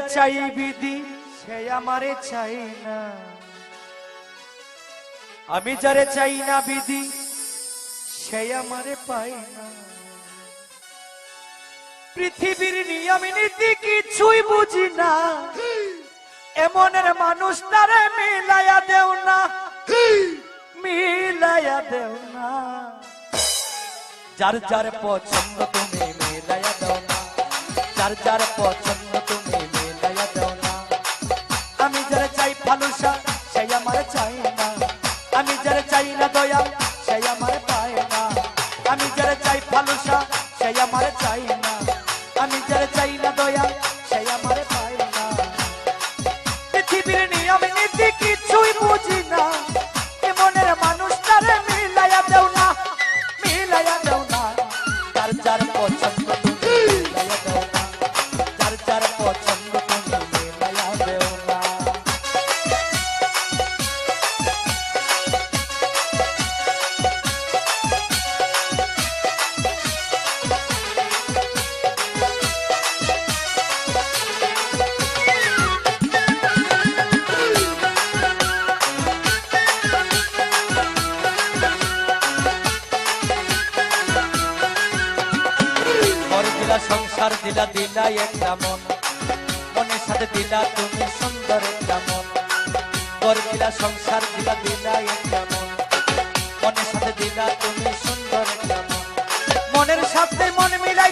চাই বিধি সে আমারে চাই না। আমি যারে চাই না বিধি, সে আমারে পাই না। পৃথিবীর নিয়ম নীতি কিছুই বুঝি না। এমনের মানুষ তারে মিলাইয়া দেও না। মিলাইয়া দেও না। যার যার পছন্দ তুমি মিলাইয়া দাও না। যার যার পছন্দ তুমি ফালুসা সেই আমার চাই না। আমি যারা চাই না দয়া, সেই আমার পায় না। আমি যারা চাই ফালুসা সেই আমার চাই না। আমি যারা চাই না দয়া, সেই আমার পায় না। পৃথিবীর নিয়ম নীতি কিছুই বুঝি না। এমনের মানুষ তারে মিলাইয়া দেও না, মিলাইয়া দেও না। যার যার পছন্দ দিলা সংসার, দিলা দিলা একটা মন। মনের সাথে দিলা তুমি সুন্দর একটা মন। ঘর দিলা সংসার, দিলা দিলা একটা মন। মনের সাথে দিলা তুমি সুন্দর একটা মন। মনের সাথে মন মিলাইতে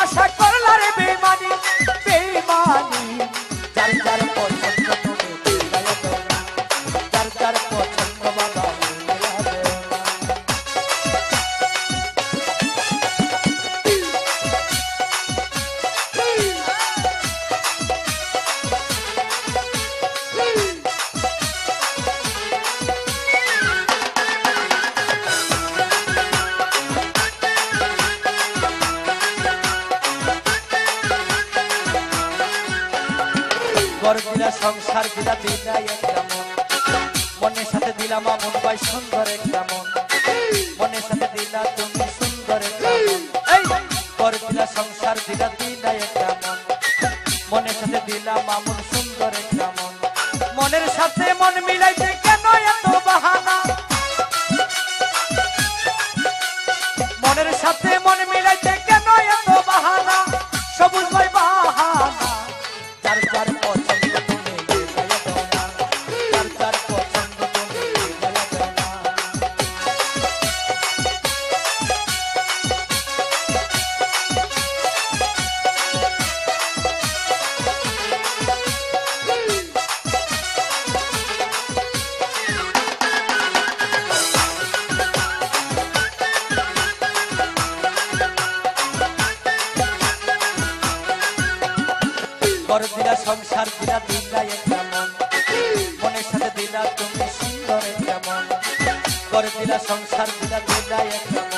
সংসার দিলা দিলা একটা মন মনের সাথে দিলাম আমন ভাই সুন্দর একটা মন মনের সাথে দিলা তুমি সুন্দর একটা মন সংসার দিলা দিলা একটা মন মনের সাথে দিলাম আমন সুন্দর ঘর দিলা সংসার দিলা দিলা একটা মন মনের সাথে দিলা তুমি সুন্দর একটা মন ঘর দিলা সংসার দিলা দিলা একটা